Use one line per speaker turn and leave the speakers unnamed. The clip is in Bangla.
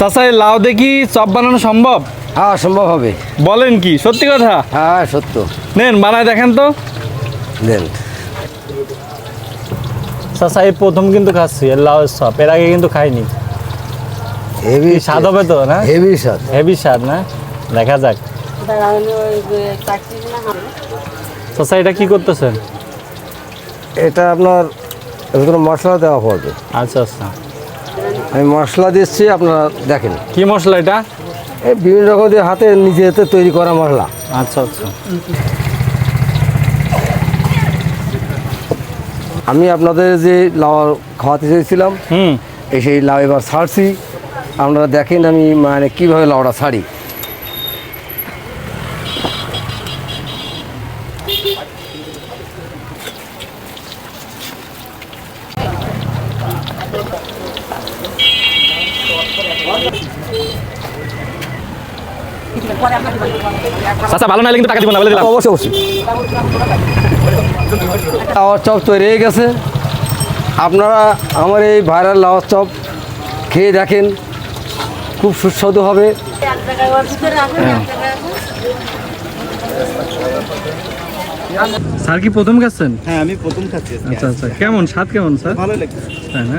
চাচা এই লাউ দেখি চপ বানানো সম্ভব?
হ্যাঁ সম্ভব হবে।
বলেন কি সত্যি কথা?
হ্যাঁ সত্য।
নেন বানায় দেখেন তো।
দেন
চাচা এই প্রথম কিন্তু খাচ্ছি এর লাউ চপ এর আগে কিন্তু খাইনি।
হেভি
স্বাদ হবে তো না?
হেভি স্বাদ।
হেভি স্বাদ না? দেখা যাক। চাচা এটা কি করতেছেন?
এটা আপনার মশলা দেওয়া পড়বে।
আচ্ছা আচ্ছা।
আমি মশলা দিচ্ছি আপনারা দেখেন।
কি মশলা এটা?
এই বিভিন্ন রকম দিয়ে হাতে নিজে হাতে তৈরি করা মশলা।
আচ্ছা আচ্ছা।
আমি আপনাদের যে লাউ খাওয়াতে চেয়েছিলাম
হুম।
এই সেই লাউ এবার ছাড়ছি। আপনারা দেখেন আমি মানে কীভাবে লাউটা ছাড়ি।
চাচা ভালো না কিন্তু টাকা দিব না বলে দিলাম।
অবশ্যই অবশ্যই। লাউর চপ তৈরি হয়ে গেছে। আপনারা আমার এই ভাইরাল লাউর চপ খেয়ে দেখেন খুব সুস্বাদু হবে।
স্যার কি প্রথম খাচ্ছেন?
হ্যাঁ আমি প্রথম খাচ্ছি
আচ্ছা আচ্ছা। কেমন? স্বাদ কেমন স্যার?
ভালো লাগছে
তাই না?